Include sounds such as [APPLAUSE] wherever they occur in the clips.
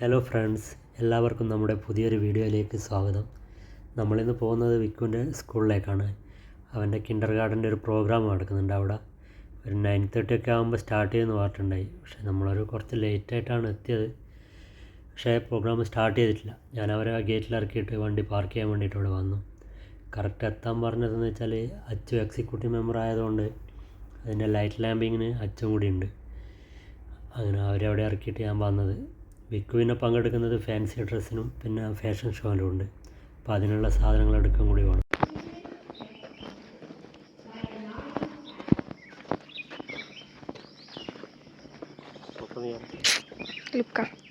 Hello friends എല്ലാവർക്കും നമ്മുടെ പുതിയൊരു വീഡിയോയിലേക്ക് സ്വാഗതം. നമ്മളിന്ന് പോകുന്നത് വിക്കുവിന്റെ സ്കൂളിലേക്കാണ്. അവന്റെ കിൻഡർ ഗാർഡന്റെ ഒരു പ്രോഗ്രാം നടക്കുന്നുണ്ട് അവിടെ. ഒരു നയൻ തേർട്ടി ഒക്കെ ആകുമ്പോൾ സ്റ്റാർട്ട് ചെയ്യുമെന്ന് പറഞ്ഞിട്ടുണ്ടായി. പക്ഷേ നമ്മളൊരു കുറച്ച് ലേറ്റായിട്ടാണ് എത്തിയത്. പക്ഷേ പ്രോഗ്രാം സ്റ്റാർട്ട് ചെയ്തിട്ടില്ല. ഞാൻ അവരെ ആ ഗേറ്റിൽ ഇറക്കിയിട്ട് വണ്ടി പാർക്ക് ചെയ്യാൻ വേണ്ടിയിട്ട് ഇവിടെ വന്നു. കറക്റ്റ് എത്താൻ പറഞ്ഞതെന്ന് വെച്ചാൽ അച്ചു എക്സിക്യൂട്ടീവ് മെമ്പർ ആയതുകൊണ്ട് അതിന്റെ ലൈറ്റ് ലാമ്പിങ്ങിന് അച്ചും കൂടി ഉണ്ട്. അങ്ങനെ അവരവിടെ ഇറക്കിയിട്ട് ഞാൻ വന്നത്. വിക്കുവിനെ പങ്കെടുക്കുന്നത് ഫാൻസി ഡ്രസ്സിനും പിന്നെ ഫാഷൻ ഷോയിലും ഉണ്ട്. അപ്പോൾ അതിനുള്ള സാധനങ്ങൾ എടുക്കാൻ കൂടി വേണം ഫ്ലിപ്കാർട്ട്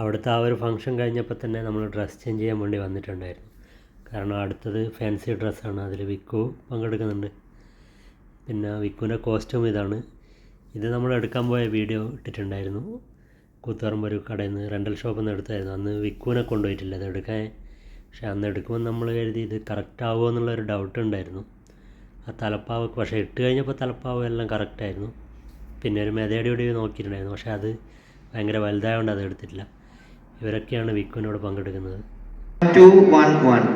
അവിടുത്തെ ആ ഒരു ഫംഗ്ഷൻ കഴിഞ്ഞപ്പോൾ തന്നെ നമ്മൾ ഡ്രസ്സ് ചേഞ്ച് ചെയ്യാൻ വേണ്ടി വന്നിട്ടുണ്ടായിരുന്നു. കാരണം അടുത്തത് ഫാൻസി ഡ്രസ്സാണ് അതിൽ വിക്കു പങ്കെടുക്കുന്നുണ്ട്. പിന്നെ വിക്കുവിന്റെ കോസ്റ്റ്യൂം ഇതാണ്. ഇത് നമ്മൾ എടുക്കാൻ പോയ വീഡിയോ ഇട്ടിട്ടുണ്ടായിരുന്നു. കൂത്തുപറമ്പ് ഒരു കടയിൽ നിന്ന് റെന്റൽ ഷോപ്പിൽ നിന്ന് എടുത്തായിരുന്നു. അന്ന് വിക്കുവിനെ കൊണ്ടുപോയിട്ടില്ല അത് എടുക്കാൻ. പക്ഷേ അന്ന് എടുക്കുമ്പോൾ നമ്മൾ കരുതി ഇത് കറക്റ്റ് ആവുമോ എന്നുള്ളൊരു ഡൗട്ട് ഉണ്ടായിരുന്നു. ആ തലപ്പാവ് പക്ഷേ ഇട്ട് കഴിഞ്ഞപ്പോൾ തലപ്പാവ് എല്ലാം കറക്റ്റായിരുന്നു പിന്നെ ഒരു മെതയുടെ കൂടി നോക്കിയിട്ടുണ്ടായിരുന്നു. പക്ഷേ അത് ഭയങ്കര വലുതായതുകൊണ്ട് അത് എടുത്തിട്ടില്ല. ഇവരൊക്കെയാണ് വിക്കുവിനോട് പങ്കെടുക്കുന്നത്. one.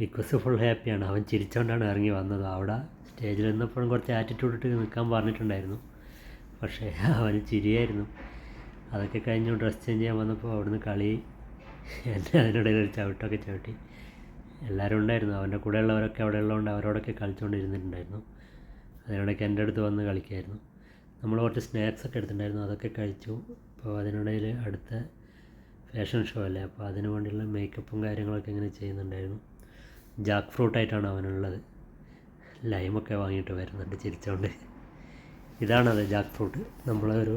വിക്വസ് ഫുൾ ഹാപ്പിയാണ്. അവൻ ചിരിച്ചുകൊണ്ടാണ് ഇറങ്ങി വന്നത്. അവിടെ സ്റ്റേജിൽ നിന്നപ്പോഴും കുറച്ച് ആറ്റിറ്റ്യൂഡ് ഇട്ട് നിൽക്കാൻ പറഞ്ഞിട്ടുണ്ടായിരുന്നു. പക്ഷേ അവന് ചിരിയായിരുന്നു. അതൊക്കെ കഴിഞ്ഞു ഡ്രസ്സ് ചേഞ്ച് ചെയ്യാൻ വന്നപ്പോൾ അവിടുന്ന് കളി എന്നെ അതിനിടയിൽ ഒരു ചവിട്ടൊക്കെ ചവിട്ടി. എല്ലാവരും ഉണ്ടായിരുന്നു. അവന്റെ കൂടെ ഉള്ളവരൊക്കെ അവിടെ ഉള്ളതുകൊണ്ട് അവരോടൊക്കെ കളിച്ചുകൊണ്ടിരുന്നിട്ടുണ്ടായിരുന്നു. അതിനിടയ്ക്ക് എന്റെ അടുത്ത് വന്ന് കളിക്കായിരുന്നു. നമ്മൾ കുറച്ച് സ്നാക്സ് ഒക്കെ എടുത്തിട്ടുണ്ടായിരുന്നു. അതൊക്കെ കഴിച്ചു. അപ്പോൾ അതിനിടയിൽ അടുത്ത ഫാഷൻ ഷോ അല്ലേ? അപ്പോൾ അതിന് വേണ്ടിയുള്ള മേക്കപ്പും കാര്യങ്ങളൊക്കെ ഇങ്ങനെ ചെയ്യുന്നുണ്ടായിരുന്നു. ജാക്ക് ഫ്രൂട്ടായിട്ടാണ് അവനുള്ളത്. ലൈമൊക്കെ വാങ്ങിയിട്ട് വരുന്നുണ്ട് ചിരിച്ചുകൊണ്ട് ഇതാണത് ജാക്ക് ഫ്രൂട്ട്. നമ്മളൊരു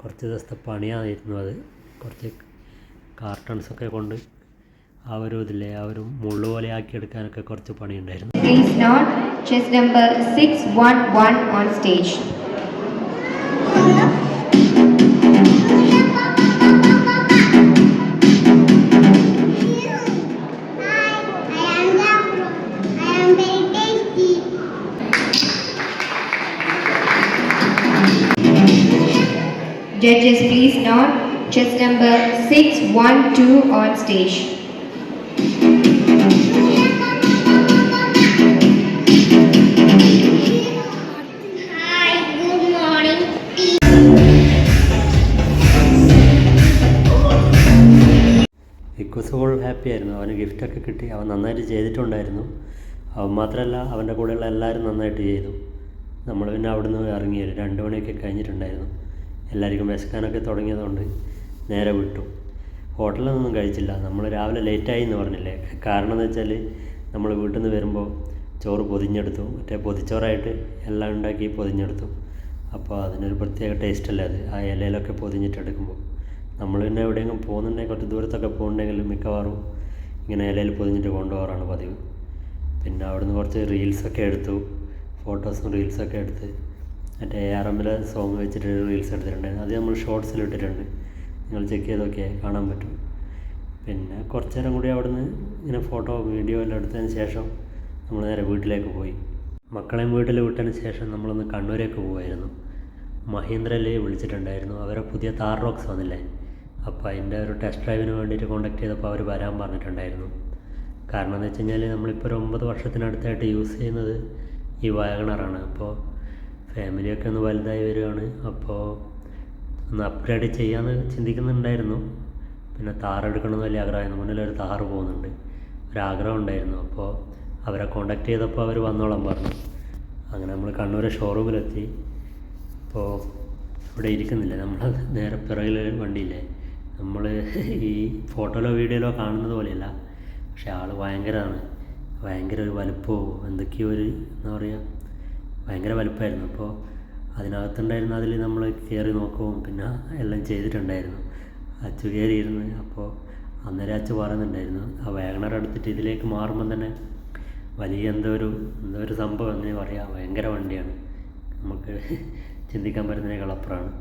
കുറച്ച് ദിവസത്തെ പണിയായിരുന്നു അത്. കുറച്ച് കാർട്ടൺസൊക്കെ കൊണ്ട് ആ ഒരു ഇതില്ലേ ആ ഒരു മുള്ളു പോലെ ആക്കിയെടുക്കാനൊക്കെ കുറച്ച് പണിയുണ്ടായിരുന്നു. Chess number 611 on stage. I Judges, please note, chess number 612 on stage. Full happy ആയിരുന്നു. അവന് ഗിഫ്റ്റൊക്കെ കിട്ടി. അവൻ നന്നായിട്ട് ചെയ്തിട്ടുണ്ടായിരുന്നു. അവൻ മാത്രമല്ല അവന്റെ കൂടെയുള്ള എല്ലാവരും നന്നായിട്ട് ചെയ്തു. നമ്മൾ പിന്നെ അവിടുന്ന് ഇറങ്ങിയത്. രണ്ട് മണിയൊക്കെ കഴിഞ്ഞിട്ടുണ്ടായിരുന്നു. എല്ലാവർക്കും വിശക്കാനൊക്കെ തുടങ്ങിയതുകൊണ്ട് നേരെ വിട്ടു. ഹോട്ടലൊന്നും കഴിച്ചില്ല. നമ്മൾ രാവിലെ ലേറ്റായി എന്ന് പറഞ്ഞില്ലേ? കാരണം എന്ന് വെച്ചാൽ നമ്മൾ വീട്ടിൽ നിന്ന് വരുമ്പോൾ ചോറ് പൊതിഞ്ഞെടുത്തു. മറ്റേ പൊതിച്ചോറായിട്ട് എല്ലാം ഉണ്ടാക്കി പൊതിഞ്ഞെടുത്തു. അപ്പോൾ അതിനൊരു പ്രത്യേക ടേസ്റ്റ് അല്ലേ അത്? ആ ഇലയിലൊക്കെ പൊതിഞ്ഞിട്ടെടുക്കുമ്പോൾ നമ്മൾ പിന്നെ എവിടെയെങ്കിലും പോകുന്നുണ്ടെങ്കിൽ കുറച്ച് ദൂരത്തൊക്കെ പോകുന്നുണ്ടെങ്കിൽ മിക്കവാറും ഇങ്ങനെ ഇലയിൽ പൊതിഞ്ഞിട്ട് കൊണ്ടുപോകാറാണ് പതിവ്. പിന്നെ അവിടുന്ന് കുറച്ച് റീൽസൊക്കെ എടുത്തു. ഫോട്ടോസും റീൽസൊക്കെ എടുത്ത്. മറ്റേ ആർ എമ്മിലെ സോങ് വെച്ചിട്ട് റീൽസ് എടുത്തിട്ടുണ്ടായിരുന്നു. അത് നമ്മൾ ഷോർട്സിൽ ഇട്ടിട്ടുണ്ട്. നിങ്ങൾ ചെക്ക് ചെയ്ത് നോക്കിയാൽ കാണാൻ പറ്റും. പിന്നെ കുറച്ച് നേരം കൂടി അവിടുന്ന് ഇങ്ങനെ ഫോട്ടോ വീഡിയോ എല്ലാം എടുത്തതിന് ശേഷം നമ്മൾ നേരെ വീട്ടിലേക്ക് പോയി. മക്കളെയും വീട്ടിൽ വിട്ടതിന് ശേഷം നമ്മളൊന്ന് കണ്ണൂരേക്ക് പോകുമായിരുന്നു മഹീന്ദ്രയിൽ വിളിച്ചിട്ടുണ്ടായിരുന്നു. അവരെ പുതിയ താർ റോക്സ് വന്നില്ലേ? അപ്പോൾ അതിന്റെ ഒരു ടെസ്റ്റ് ഡ്രൈവിന് വേണ്ടിയിട്ട് കോൺടാക്ട് ചെയ്തപ്പോൾ അവർ വരാൻ പറഞ്ഞിട്ടുണ്ടായിരുന്നു. കാരണം എന്ന് വെച്ച് കഴിഞ്ഞാൽ നമ്മളിപ്പോൾ ഒരു ഒമ്പത് വർഷത്തിനടുത്തായിട്ട് യൂസ് ചെയ്യുന്നത് ഈ വാഗണറാണ്. അപ്പോൾ ഫാമിലിയൊക്കെ ഒന്ന് വലുതായി വരികയാണ്. അപ്പോൾ ഒന്ന് അപ്ഗ്രേഡ് ചെയ്യാമെന്ന് ചിന്തിക്കുന്നുണ്ടായിരുന്നു. പിന്നെ താർ എടുക്കണമെന്ന് വലിയ ആഗ്രഹമായിരുന്നു. മുന്നിലൊരു താറ് പോകുന്നുണ്ട്. ഒരാഗ്രഹം ഉണ്ടായിരുന്നു. അപ്പോൾ അവരെ കോണ്ടാക്ട് ചെയ്തപ്പോൾ അവർ വന്നോളാം പറഞ്ഞു. അങ്ങനെ നമ്മൾ കണ്ണൂർ ഷോറൂമിലെത്തി അപ്പോൾ ഇവിടെ ഇരിക്കുന്നില്ല. നമ്മൾ നേരെ പിറകിൽ വണ്ടിയില്ലേ? നമ്മൾ ഈ ഫോട്ടോയിലോ വീഡിയോയിലോ കാണുന്നത് പോലെയല്ല. പക്ഷെ ആൾ ഭയങ്കരമാണ്. ഭയങ്കര ഒരു വലുപ്പവും എന്തൊക്കെയോ ഒരു എന്താ പറയുക ഭയങ്കര വലുപ്പമായിരുന്നു അപ്പോൾ അതിനകത്തുണ്ടായിരുന്ന അതിൽ നമ്മൾ കയറി നോക്കുകയും പിന്നെ എല്ലാം ചെയ്തിട്ടുണ്ടായിരുന്നു. അച്ചു കയറിയിരുന്ന് അപ്പോൾ അന്നേരം അച്ചു പറയുന്നുണ്ടായിരുന്നു ആ വാഗണർ എടുത്തിട്ട് ഇതിലേക്ക് മാറുമ്പം തന്നെ വലിയ എന്തോ ഒരു എന്തോ ഒരു സംഭവം എങ്ങനെ പറയാം. ഭയങ്കര വണ്ടിയാണ്. നമുക്ക് ചിന്തിക്കാൻ പറ്റുന്നതിനേക്കാൾ അപ്പുറമാണ്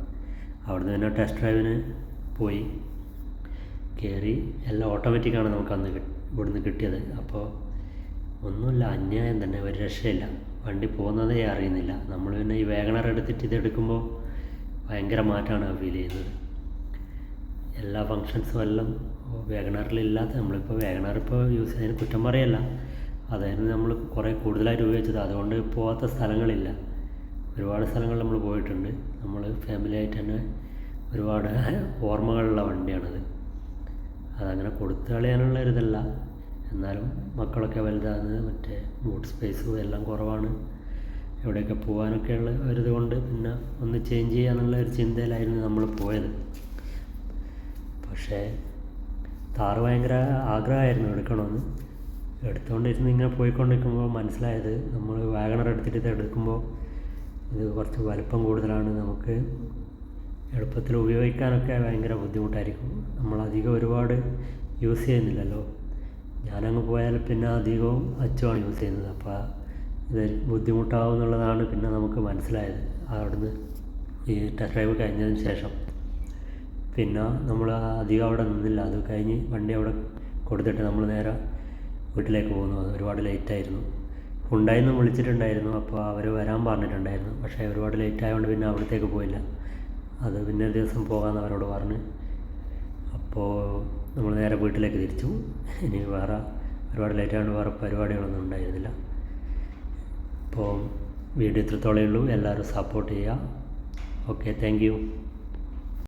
അവിടുന്ന് തന്നെ ടെസ്റ്റ് ഡ്രൈവിന് പോയി. കയറി എല്ലാം ഓട്ടോമാറ്റിക്കാണ് നമുക്ക് അന്ന് ഇവിടുന്ന് കിട്ടിയത്. അപ്പോൾ ഒന്നുമില്ല അന്യായം തന്നെ ഒരു രക്ഷയില്ല. വണ്ടി പോകുന്നതേ അറിയുന്നില്ല. നമ്മൾ പിന്നെ ഈ വേഗണർ എടുത്തിട്ട് ഇതെടുക്കുമ്പോൾ ഭയങ്കര മാറ്റമാണ് ഫീൽ ചെയ്യുന്നത്. എല്ലാ ഫങ്ഷൻസും എല്ലാം വേഗണറിലില്ലാത്ത നമ്മളിപ്പോൾ വേഗണർ ഇപ്പോൾ യൂസ് ചെയ്യുന്നതിന് കുറ്റം പറയല്ല. അതായിരുന്നു നമ്മൾ കുറേ കൂടുതലായിട്ട് ഉപയോഗിച്ചത്. അതുകൊണ്ട് പോകാത്ത സ്ഥലങ്ങളില്ല. ഒരുപാട് സ്ഥലങ്ങൾ നമ്മൾ പോയിട്ടുണ്ട്. നമ്മൾ ഫാമിലി ആയിട്ട് തന്നെ ഒരുപാട് [LAUGHS] ഓർമ്മകളുള്ള വണ്ടിയാണത്. അതങ്ങനെ കൊടുത്തു കളയാനുള്ള ഒരു ഇതല്ല എന്നാലും മക്കളൊക്കെ വലുതാകുന്നത് മറ്റേ ബൂട്ട് സ്പേസും എല്ലാം കുറവാണ്. എവിടെയൊക്കെ പോകാനൊക്കെ ഉള്ള ഒരിതുകൊണ്ട് കൊണ്ട് പിന്നെ ഒന്ന് ചേഞ്ച് ചെയ്യാന്നുള്ള ഒരു ചിന്തയിലായിരുന്നു നമ്മൾ പോയത്. പക്ഷേ താറ് ഭയങ്കര ആഗ്രഹമായിരുന്നു എടുക്കണമെന്ന്. എടുത്തുകൊണ്ടിരുന്ന് ഇങ്ങനെ പോയിക്കൊണ്ടിരിക്കുമ്പോൾ മനസ്സിലായത് നമ്മൾ വാഗണർ എടുത്തിട്ട് എടുക്കുമ്പോൾ ഇത് കുറച്ച് വലുപ്പം കൂടുതലാണ്. നമുക്ക് എളുപ്പത്തിൽ ഉപയോഗിക്കാനൊക്കെ ഭയങ്കര ബുദ്ധിമുട്ടായിരിക്കും. നമ്മളധികം ഒരുപാട് യൂസ് ചെയ്യുന്നില്ലല്ലോ. ഞാനങ്ങ് പോയാൽ പിന്നെ അധികവും അച്ചുമാണ് യൂസ് ചെയ്യുന്നത്. അപ്പോൾ ഇത് ബുദ്ധിമുട്ടാവും എന്നുള്ളതാണ് പിന്നെ നമുക്ക് മനസ്സിലായത്. അവിടുന്ന് ഈ ടെസ്റ്റ് ഡ്രൈവ് കഴിഞ്ഞതിന് ശേഷം. പിന്നെ നമ്മൾ അധികം അവിടെ നിന്നില്ല. അത് കഴിഞ്ഞ് വണ്ടി അവിടെ കൊടുത്തിട്ട് നമ്മൾ നേരെ വീട്ടിലേക്ക് പോകുന്നു. അത് ഒരുപാട് ലേറ്റായിരുന്നു ഉണ്ടായിരുന്നു വിളിച്ചിട്ടുണ്ടായിരുന്നു. അപ്പോൾ അവർ വരാൻ പറഞ്ഞിട്ടുണ്ടായിരുന്നു. പക്ഷേ ഒരുപാട് ലേറ്റ് ആയതുകൊണ്ട് പിന്നെ അവിടത്തേക്ക് പോയില്ല. അത് പിന്നെ ഒരു ദിവസം പോകാമെന്ന് അവരോട് പറഞ്ഞ് നമ്മൾ നേരെ വീട്ടിലേക്ക് തിരിച്ചു. ഇനി വേറെ ഒരുപാട് ലേറ്റ് ആയതുകൊണ്ട് വേറെ പരിപാടികളൊന്നും ഉണ്ടായിരുന്നില്ല. അപ്പോൾ വീഡിയോ ഇത്രത്തോളേ ഉള്ളൂ. എല്ലാവരും സപ്പോർട്ട് ചെയ്യുക. Okay thank